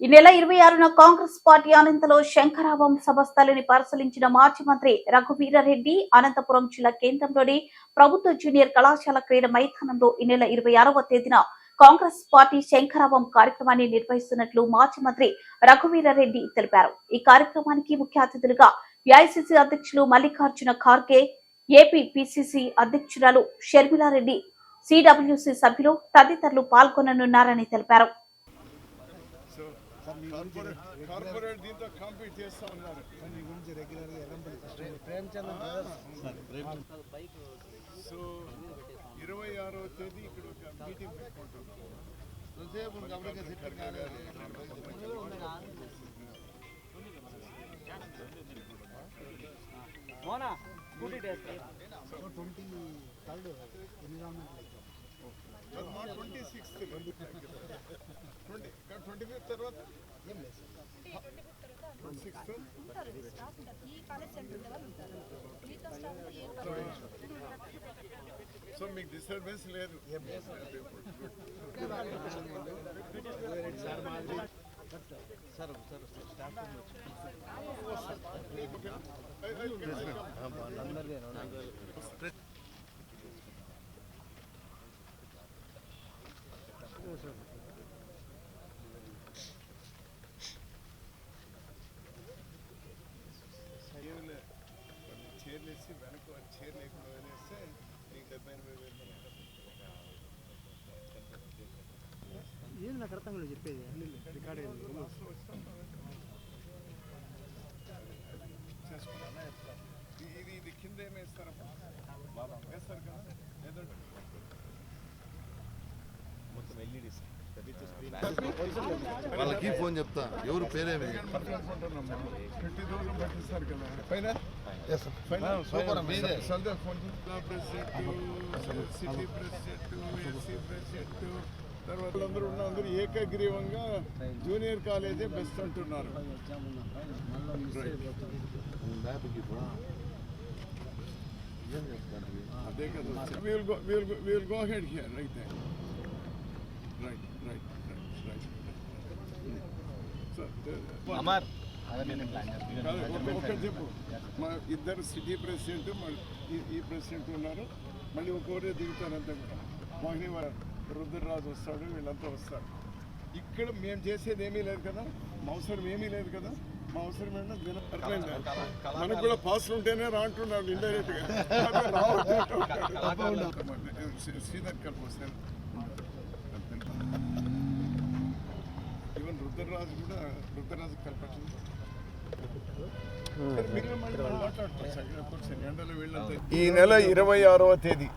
ఈ నెల ఇరవై ఆరున కాంగ్రెస్ పార్టీ అనంతలో శంకరావం సభ స్థలిని పరిశీలించిన మాజీ మంత్రి రఘువీరారెడ్డి అనంతపురం జిల్లా కేంద్రంలోని ప్రభుత్వ జూనియర్ కళాశాల క్రీడ మైదానంలో ఈ నెల ఇరవై ఆరవ తేదీన కాంగ్రెస్ పార్టీ శంకరావం కార్యక్రమాన్ని నిర్వహిస్తున్నట్లు మాజీ మంత్రి రఘువీరారెడ్డి తెలిపారు. ఈ కార్యక్రమానికి ముఖ్య అతిథులుగా ఏఐసిసి అధ్యక్షులు మల్లికార్జున ఖార్గే ఏపీ పిసిసి అధ్యక్షురాలు షర్మిలారెడ్డి సిడబ్ల్యూసి సభ్యులు తదితరులు పాల్గొననున్నారని తెలిపారు. సో కార్పొరేట్ కార్పొరేట్ దీంతో కాంపీట్ చేస్తూ ఉన్నారు. సో ఇరవై ఆరో తేదీ ఇక్కడ ఒక మీటింగ్ పెట్టుకుంటున్నాం Mona Scooty test twenty sixth twenty twenty fifth తర్వాత సిక్స్త్ సో మీకు డిస్టర్బెన్స్ లేదు ఏమిలే వేసి వెనక చైర్ లేకుండా వదిలేస్తే మీకు డెబ్బై ఎనభై వేలు ఏంది నాకు అర్థం కాలేదు చెప్పేది? రికార్డ్ అయింది చేసుకున్నాను ఇది ఇది కింద ఏమేస్తారమ్మా వేస్తారు కదా లేదంటే వాళ్ళకి ఫోన్ చెప్తా ఎవరు పేరేమి ఫిఫ్టీ థౌసండ్ పట్టిస్తారు కదా పైన సూపర్ మీదే సందే phone president city president SC president తర్వాత అందరూ ఉన్న అందరూ ఏకగ్రీవంగా జూనియర్ కాలేజే బెస్ట్ అంటున్నారు అదే కదా will go will go will go head here Right right right right right Amar కాదు, ఒక- ఒకటి చెప్పు. మా ఇద్దరు సిటీ ప్రెసిడెంట్ ఈ- ఈ ప్రెసిడెంట్ ఉన్నారు. మళ్ళీ ఒక్కొక్కరే దిగుతారు అంతా కూడా. మోహిని రుద్రరాజు వస్తాడు వీళ్ళంతా వస్తారు. ఇక్కడ మేము చేసేది ఏమీ లేదు కదా? మా అవసరం ఏమీ లేదు కదా? మా అవసరం ఏంటో దిన- అర్థమైందా? మనకు కూడా పాసులు ఉంటేనే రా అంటున్నాడు ఇండైరెక్ట్గా అదే రావద్దు అంటున్నాడు. శ్రీ- శ్రీధర్ కలిపి వస్తాను రుద్రరాజు కూడా రుద్రరాజు ఈ నెల ఇరవై ఆరవ తేదీ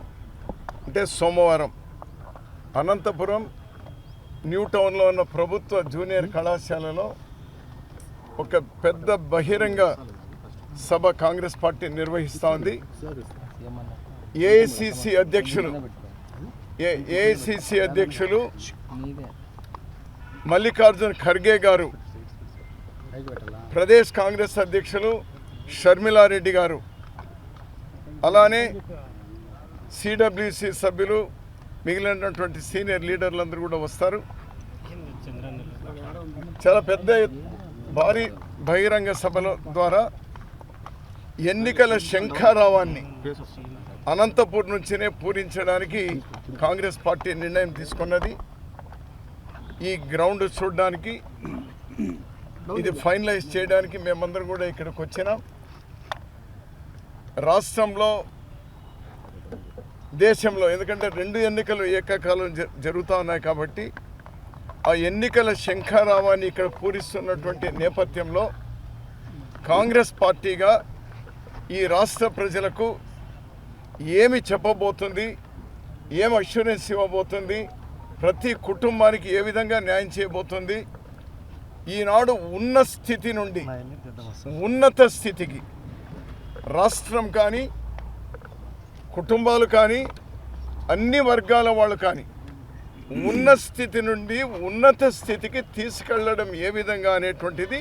అంటే సోమవారం అనంతపురం న్యూ టౌన్లో ఉన్న ప్రభుత్వ జూనియర్ కళాశాలలో ఒక పెద్ద బహిరంగ సభ కాంగ్రెస్ పార్టీ నిర్వహిస్తూ ఉంది. ఏఐసిసి అధ్యక్షులు ఏఐసిసి అధ్యక్షులు మల్లికార్జున్ ఖర్గే గారు ప్రదేశ్ కాంగ్రెస్ అధ్యక్షులు షర్మిలారెడ్డి గారు అలానే సిడబ్ల్యూసి సభ్యులు మిగిలినటువంటి సీనియర్ లీడర్లందరూ కూడా వస్తారు. చాలా పెద్ద భారీ బహిరంగ సభల ద్వారా ఎన్నికల శంఖారావాన్ని అనంతపూర్ నుంచినే పూరించడానికి కాంగ్రెస్ పార్టీ నిర్ణయం తీసుకున్నది. ఈ గ్రౌండ్ చూడడానికి ఇది ఫైనలైజ్ చేయడానికి మేమందరం కూడా ఇక్కడికి వచ్చినాం. రాష్ట్రంలో దేశంలో ఎందుకంటే రెండు ఎన్నికలు ఏకకాలం జ- జరుగుతూ ఉన్నాయి కాబట్టి ఆ ఎన్నికల శంఖారావాన్ని ఇక్కడ పూరిస్తున్నటువంటి నేపథ్యంలో కాంగ్రెస్ పార్టీగా ఈ రాష్ట్ర ప్రజలకు ఏమి చెప్పబోతుంది ఏం అష్యూరెన్స్ ఇవ్వబోతుంది ప్రతి కుటుంబానికి ఏ విధంగా న్యాయం చేయబోతుంది? ఈనాడు ఉన్న స్థితి నుండి ఉన్నత స్థితికి రాష్ట్రం కానీ కుటుంబాలు కానీ అన్ని వర్గాల వాళ్ళు కానీ ఉన్న స్థితి నుండి ఉన్నత స్థితికి తీసుకెళ్ళడం ఏ విధంగా అనేటువంటిది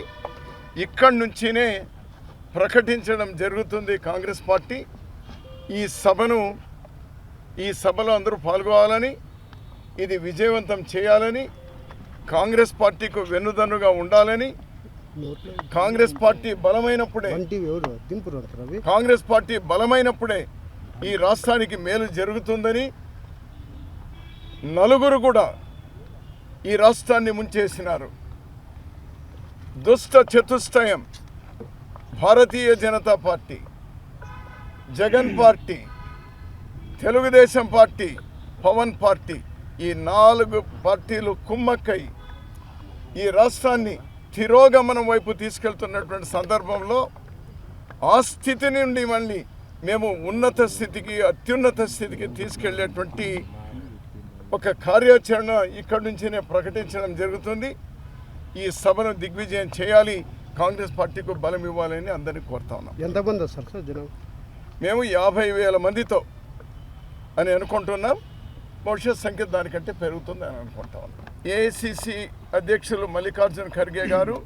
ఇక్కడి నుంచినే ప్రకటించడం జరుగుతుంది కాంగ్రెస్ పార్టీ. ఈ సభను ఈ సభలో అందరూ పాల్గొనాలని ఇది విజయవంతం చేయాలని కాంగ్రెస్ పార్టీకు వెన్నుదన్నుగా ఉండాలని కాంగ్రెస్ పార్టీ బలమైనప్పుడే కాంగ్రెస్ పార్టీ బలమైనప్పుడే ఈ రాష్ట్రానికి మేలు జరుగుతుందని నలుగురు కూడా ఈ రాష్ట్రాన్ని ముంచేసినారు. దుష్ట చతుష్టయం Bharatiya Janata party Jagan party Telugu Desam party Pawan party ఈ నాలుగు పార్టీలు కుమ్మక్కై ఈ రాష్ట్రాన్ని తిరోగమనం వైపు తీసుకెళ్తున్నటువంటి సందర్భంలో ఆ స్థితి నుండి మళ్ళీ మేము ఉన్నత స్థితికి అత్యున్నత స్థితికి తీసుకెళ్ళేటువంటి ఒక కార్యాచరణ ఇక్కడి నుంచినే ప్రకటించడం జరుగుతుంది. ఈ సభను దిగ్విజయం చేయాలి. కాంగ్రెస్ పార్టీకి బలం ఇవ్వాలని అందరినీ కోరుతా ఉన్నాం. ఎంతమంది వస్తారు సార్ జనం? మేము యాభై వేల మందితో అని అనుకుంటున్నాం. భవిష్యత్ సంఖ్య దానికంటే పెరుగుతుంది అని అనుకుంటా ఉన్నాం ఏఐసిసి అధ్యక్షులు మల్లికార్జున ఖర్గే గారు